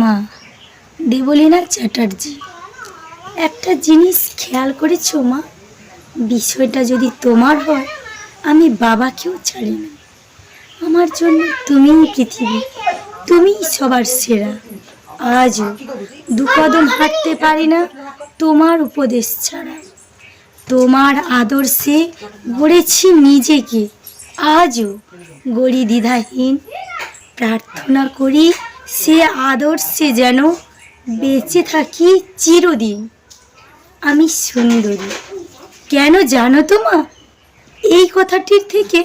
মা দেবলীনা চ্যাটার্জি, একটা জিনিস খেয়াল করেছ মা? বিষয়টা যদি তোমার হয়, আমি বাবাকেও ছাড়ি না। আমার জন্য তুমিই পৃথিবী, তুমিই সবার সেরা। আজও দু কদম হাঁটতে পারি না তোমার উপদেশ ছাড়া। তোমার আদর্শে গড়েছি নিজেকে। আজও গড়ি দ্বিধাহীন প্রার্থনা করি সে আদর্শে যেন বেঁচে থাকি চিরদিন। আমি সুন্দরী। কেন জানো তো মা? এই কথাটির থেকে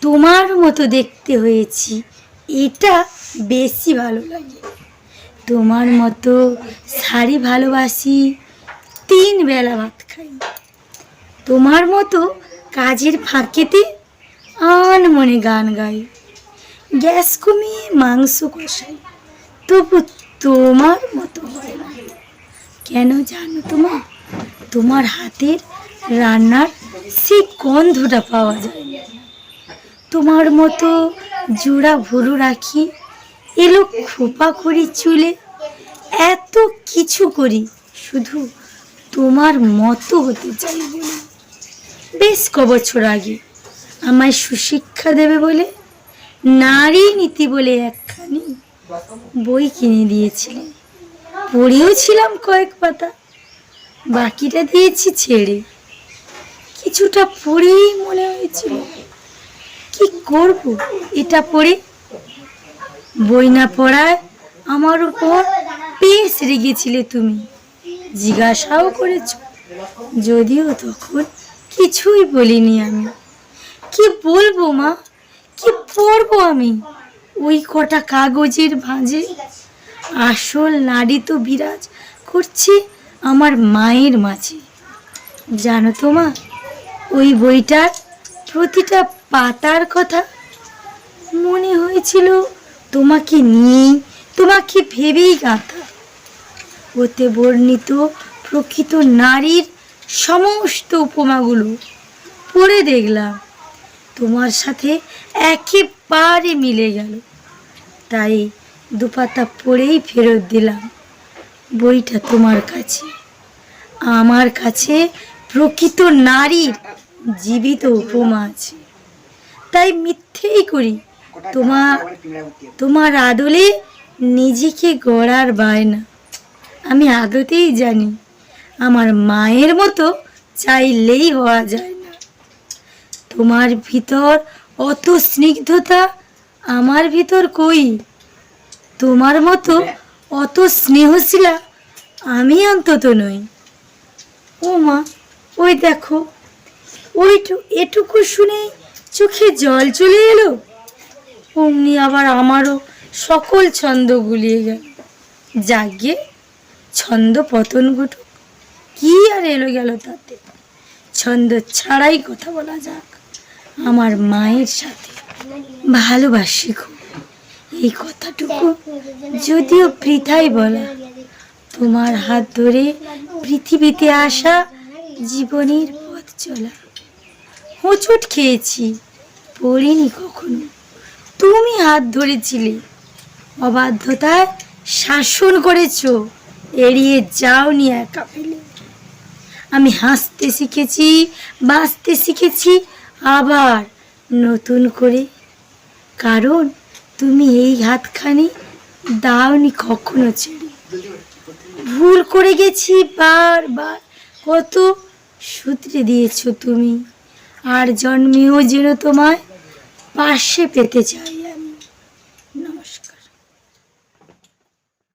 তোমার মতো দেখতে হয়েছি। এটা বেশি ভালো লাগে। তোমার মতো শাড়ি ভালোবাসি, তিন বেলা ভাত খাই। তোমার মতো কাজের ফাঁকেতে আন মনে গান গাই। গ্যাস কমিয়ে মাংস কষাই। তবু তোমার মতো হয় না। কেন জানো তোমার তোমার হাতের রান্নার সেই গন্ধটা পাওয়া যায় না। তোমার মতো জোড়া ভুরু রাখি, এলো খোপা করি চুলে। এত কিছু করি শুধু তোমার মতো হতে চাই বলে বেশ ক বছর আগে আমায় সুশিক্ষা দেবে বলে নারী নীতি বলে একখানি বই কিনে দিয়েছিলেন। পড়েও ছিলাম কয়েক পাতা, বাকিটা দিয়েছি ছেড়ে। কিছুটা পড়েই মনে হয়েছিল, কি করব? এটা পড়ে বই না পড়ায় আমার উপর বেশ রেগেছিলে তুমি। জিজ্ঞাসাও করেছ, যদিও তখন কিছুই বলিনি আমি। কি বলব মা? কি পড়ব আমি? ওই কটা কাগজের ভাঁজে। আসল নারী তো বিরাজ করছে আমার মায়ের মাঝে। জানো তো মা, ওই বইটার প্রতিটা পাতার কথা মনে হয়েছিল তোমাকে নিয়েই, তোমাকে ভেবেই গাঁথা। ওতে বর্ণিত প্রকৃত নারীর সমস্ত উপমাগুলো পড়ে দেখলাম। তোমার সাথে একেবারে মিলে গেল। তাই দুপাতা পড়েই ফেরত দিলাম বইটা তোমার কাছে। আমার কাছে প্রকৃত নারীর জীবিত উপমা আছে। তাই মিথ্যেই করি তোমার তোমার আদলে নিজেকে গড়ার বায়না। আমি আদতেই জানি, আমার মায়ের মতো চাইলেই হওয়া যায় তোমার ভিতর অত স্নিগ্ধতা আমার ভিতর কই? তোমার মতো অত স্নেহশীলা আমি অন্তত নই। ও মা ওই দেখো, ওইটু, এটুকু শুনে চোখে জল চলে এলো? অমনি আবার আমারও সকল ছন্দ গুলিয়ে গেল। জাগে ছন্দ পতন ঘটুক, কি আর এলো গেল তাতে? ছন্দ ছাড়াই কথা বলা যাক। আমার মায়ের সাথে ভালোবাসি খুব এই কথাটুকু যদিও পৃথাই বলা, তোমার হাত ধরে পৃথিবীতে আসা জীবনের পথ চলা। হোঁচট খেয়েছি, পড়িনি কখনো। তুমি হাত ধরেছিলে, অবাধ্যতায় শাসন করেছ, এড়িয়ে যাওনি একা ফেলে। আমি হাসতে শিখেছি, বাঁচতে শিখেছি আবার নতুন করে। কারণ তুমি এই হাতখানি দাওনি কখনো ছেড়ে। ভুল করে গেছি বারবার। কত সূত্রে দিয়েছ তুমি? আর জন্মেও যেন তোমায় পাশে পেতে চাই।